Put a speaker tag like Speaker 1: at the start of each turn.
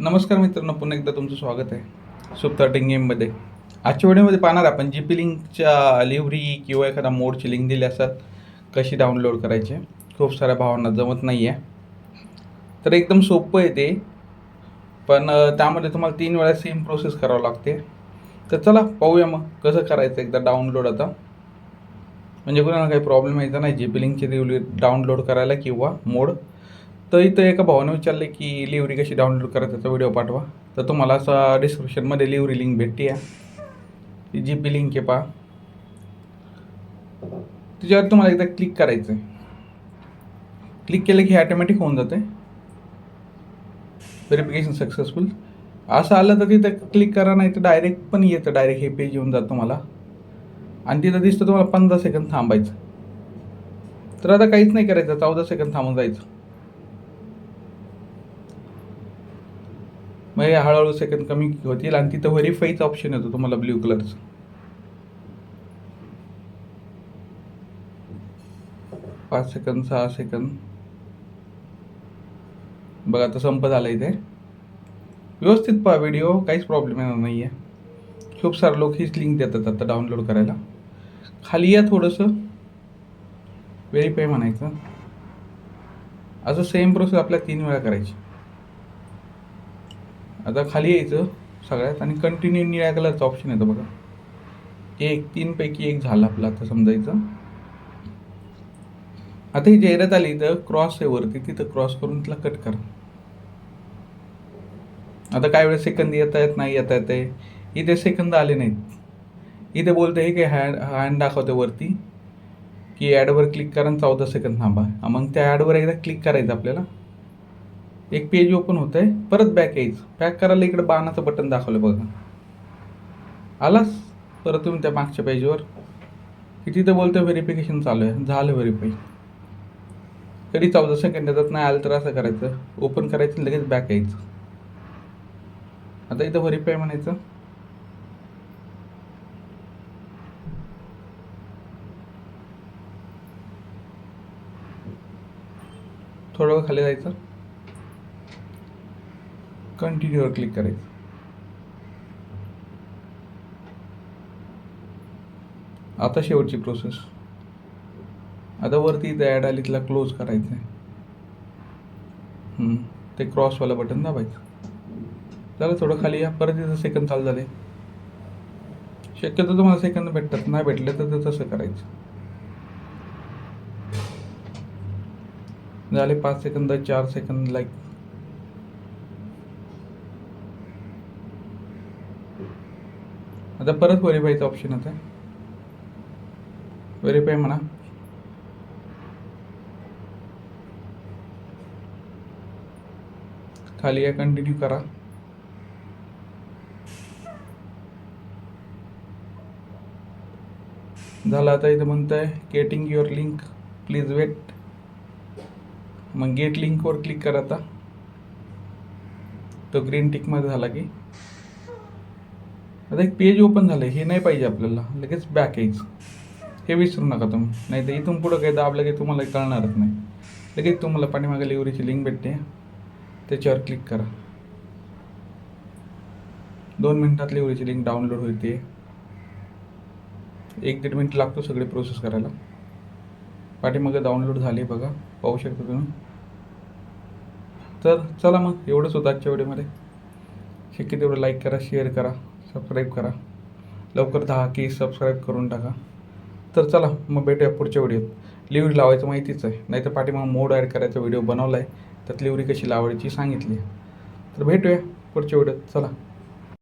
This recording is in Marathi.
Speaker 1: नमस्कार मित्रांनो पुन्हा एकदा तुमचं स्वागत आहे. सुप्ता गेममध्ये आजच्या व्हिडिओमध्ये पाहणार आपण जी पी लिंकच्या लिव्हरी किंवा एखादा मोडची लिंक दिली असतात कशी डाउनलोड करायची खूप साऱ्या भावांना जमत नाही आहे तर एकदम सोपं आहे ते. पण त्यामध्ये तुम्हाला तीन वेळा सेम प्रोसेस करावं लागते. तर चला पाहूया मग कसं करायचं एकदा डाउनलोड आता. म्हणजे कोणाला काही प्रॉब्लेम यायचा नाही जी पी लिंकची लिव्हरी डाउनलोड करायला किंवा मोड तर इथं एका भावानं विचारले की लिव्हरी कशी डाउनलोड करा त्याचा व्हिडिओ पाठवा. तर तुम्हाला असा डिस्क्रिप्शनमध्ये लिव्हरी लिंक भेटते आहे जी पी लिंक आहे पहा. त्याच्यावर तुम्हाला एकदा क्लिक करायचं आहे क्लिक केलं की ॲटोमॅटिक होऊन जाते व्हेरिफिकेशन सक्सेसफुल असं आलं तर तिथं क्लिक करा नाही तर डायरेक्ट पण येतं. डायरेक्ट हे पेज येऊन जातं तुम्हाला. आणि तिथं दिसतं तुम्हाला पंधरा सेकंद थांबायचं. तर आता काहीच नाही करायचं. चौदा सेकंद थांबून जायचं. मग हे हळूहळू सेकंद कमी होतील आणि तिथं व्हेरीफाईचं ऑप्शन येतो तुम्हाला ब्ल्यू कलरचं पाच सेकंद सहा सेकंद बघा आता संप झाला इथे. व्यवस्थित पहा व्हिडिओ काहीच प्रॉब्लेम येणार नाही आहे खूप सारे लोक हीच लिंक देतात आता डाउनलोड करायला. खाली या थोडंसं. व्हेरीफाय म्हणायचं. असं सेम प्रोसेस आपल्या तीन वेळा करायची. आता खाली यायचं सगळ्यात आणि कंटिन्यू निळ्या कलरचा ऑप्शन येतो बघा. एक तीनपैकी एक झाला आपला आता समजायचं. आता ही जाहिरात आली तर क्रॉस आहे वरती तिथं क्रॉस करून तिला कट करा. आता काय वेळेस सेकंद येता येत नाही येता आहेत इथे सेकंद आले नाहीत. इथे बोलते हे की हँड हँड दाखवते वरती. की ॲडवर क्लिक करा आणि चौदा सेकंद थांबा. मग त्या ॲडवर एकदा क्लिक करायचं आपल्याला. एक पेज ओपन होत आहे परत बॅक यायच. बॅक करायला इकडे बाणाचं बटन दाखवलं बघा. आलास? परत तुम्ही त्या मागच्या पेजवर की तिथं बोलतं व्हेरिफिकेशन चालू आहे. झालं व्हेरीफाय कधी चौदा सेकंड येतात. नाही आलं तर असं करायचं. ओपन करायचं लगेच बॅक यायचं. आता इथं व्हेरीफाय म्हणायचं. थोडं खाली जायचं. कंटिन्यूवर क्लिक करायचं. आता शेवटची प्रोसेस आता वरती इथं ॲड आली तिला क्लोज करायचं आहे ते क्रॉसवालं बटन दाबायचं. झालं थोडं खाली या. परत इथं सेकंद चालू झाले शक्यतो तुम्हाला सेकंद भेटतात. नाही भेटले तर ते तसं करायचं. झाले पाच सेकंद चार सेकंद लाईक आता परत व्हेरीफायचं ऑप्शन आता व्हेरीफाय म्हणा. खाली या कंटिन्यू करा. झालं आता इथं म्हणत आहे getting your link please wait मग गेट लिंकवर क्लिक करा आता. तो ग्रीन टिकमध्ये झाला की. आता एक पेज ओपन झालं हे नाही पाहिजे आपल्याला. लगेच बॅक यायचं. हे विसरू नका तुम्ही. नाही तर इथून पुढं काही दाबलं की तुम्हाला कळणारच नाही. लगेच तुम्हाला पाठीमागे लिव्हरीची लिंक भेटते. त्याच्यावर क्लिक करा. दोन मिनटात लिव्हरीची लिंक डाउनलोड होते. एक दीड मिनिट लागतो सगळे प्रोसेस करायला. पाठीमागे डाउनलोड झाली बघा. पाहू शकता तुम्ही. तर चला मग एवढंच होतं आजच्या व्हिडिओमध्ये शक्य तेवढं लाईक करा शेअर करा. सबस्क्राईब करा. लवकर दहा की सबस्क्राईब करून टाका. तर चला मग भेटूया पुढच्या व्हिडिओत लिव्हरी लावायचं माहितीच आहे. नाही तर पाठीमागं मोड ॲड करायचा व्हिडिओ बनवला आहे त्यात लिव्हरी कशी लावायची सांगितली आहे. तर भेटूया पुढच्या व्हिडिओत चला.